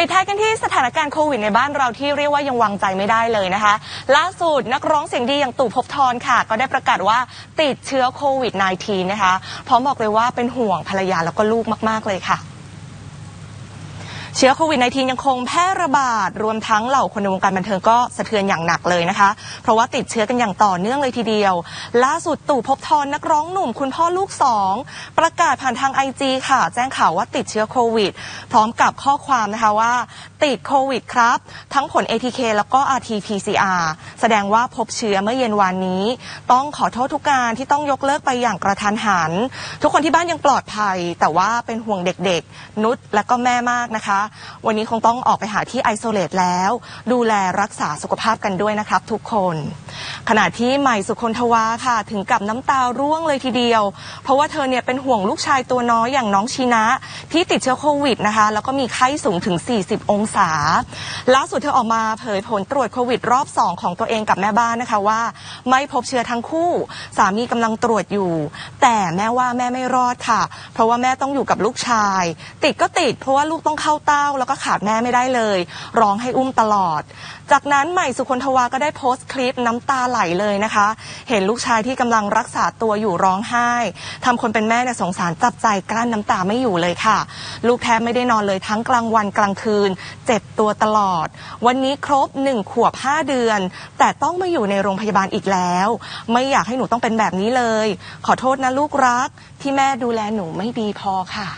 ปิดท้ายกันที่สถานการณ์โควิดในบ้านเราที่เรียกว่ายังวางใจไม่ได้เลยนะคะ ล่าสุดนักร้องเสียงดีอย่างตู่ภพบทรค่ะ ก็ได้ประกาศว่าติดเชื้อโควิด -19 นะคะพร้อมบอกเลยว่าเป็นห่วงภรรยาแล้วก็ลูกมาก ๆ เลยค่ะ เชื้อโควิด -19 ยังคงแพร่ระบาด รวมทั้งเหล่าคนในวงการบันเทิงก็สะเทือนอย่างหนักเลยนะคะ เพราะว่าติดเชื้อกันอย่างต่อเนื่องเลยทีเดียว ล่าสุดตู่ภพบทรนักร้องหนุ่มคุณพ่อลูกสองประกาศผ่านทางไอจีค่ะ แจ้งข่าวว่าติดเชื้อโควิด พร้อมกับข้อความนะคะว่า ติดโควิดครับ ทั้งผล ATK แล้วก็ RT-PCR แสดงว่าพบเชื้อเมื่อเย็นวานนี้ ต้องขอโทษทุกการที่ต้องยกเลิกไปอย่างกระทันหัน ทุกคนที่บ้านยังปลอดภัย แต่ว่าเป็นห่วงเด็กๆ นุชและก็แม่มากนะคะ วันนี้คงต้องออกไปหาที่ไอโซเลตแล้ว ดูแลรักษาสุขภาพกันด้วยนะครับ ทุกคน ขณะที่ใหม่สุคนทวาค่ะ ถึงกับน้ำตาร่วงเลยทีเดียว เพราะว่าเธอเนี่ยเป็นห่วงลูกชายตัวน้อยอย่างน้องชีนะ ที่ติดเชื้อโควิดนะคะ แล้วก็มีไข้สูงถึง 40 องศาล่าสุดเธอออกมาเผยผลตรวจโควิดรอบ 2 ของตัวเองกับแม่บ้านนะคะว่า ไม่พบเชื้อทั้งคู่ สามีกำลังตรวจอยู่ แต่แม่ว่าแม่ไม่รอดค่ะ เพราะว่าแม่ต้องอยู่กับลูกชาย ติดก็ติด เพราะว่าลูกต้องเข้าเต้า แล้วก็ขาดแม่ไม่ได้เลย ร้องให้อุ้มตลอด จากนั้นใหม่สุคนทวาก็ได้โพสต์คลิปน้ำตาไหลเลยนะคะ เห็นลูกชายที่กำลังรักษาตัวอยู่ร้องไห้ทำคนเป็นแม่เนี่ยสงสารจับใจกลั้นน้ำตาไม่อยู่เลยค่ะ ลูกแทบไม่ได้นอนเลยทั้งกลางวันกลางคืน เจ็บตัวตลอด วันนี้ครบหนึ่งขวบห้าเดือนแต่ต้องมาอยู่ในโรงพยาบาลอีกแล้ว ไม่อยากให้หนูต้องเป็นแบบนี้เลย ขอโทษนะลูกรักที่แม่ดูแลหนูไม่ดีพอค่ะ